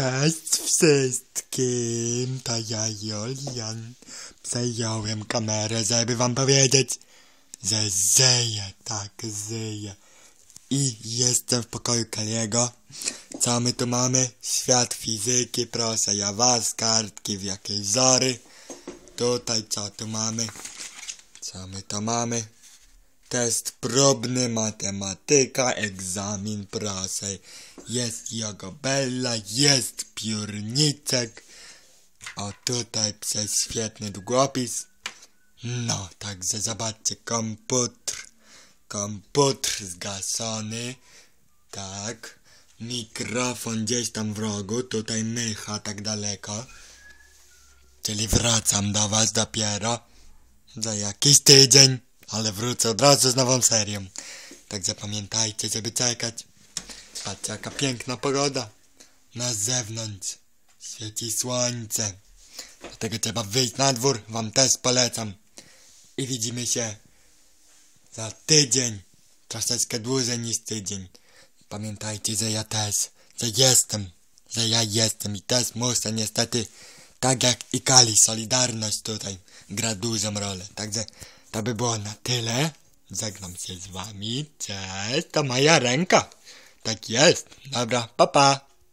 Cześć wszystkim, to ja Julian. Przejąłem kamerę, żeby wam powiedzieć, że żyję, tak żyję. I jestem w pokoju Kaliego. Co my tu mamy? Świat fizyki, proszę ja was, kartki w jakiej wzory. Tutaj co tu mamy? Co my to mamy? Test próbny, matematyka, egzamin, proszę. Jest jogobella, jest piórniczek. O tutaj przez świetny długopis. No, także zobaczcie, komputer. Komputer zgaszony. Tak. Mikrofon gdzieś tam w rogu, tutaj mycha tak daleko. Czyli wracam do was dopiero za jakiś tydzień, ale wrócę od razu z nową serią. Także pamiętajcie, żeby czekać. Patrzcie, jaka piękna pogoda. Na zewnątrz świeci słońce. Dlatego trzeba wyjść na dwór, wam też polecam. I widzimy się za tydzień. Troszeczkę dłużej niż tydzień. Pamiętajcie, że ja też, że jestem, że ja jestem i też muszę niestety, tak jak i Kali, Solidarność tutaj gra dużą rolę. Także to by było na tyle. Żegnam się z wami. Cześć, to moja ręka. Tak jest. Dobra, pa pa.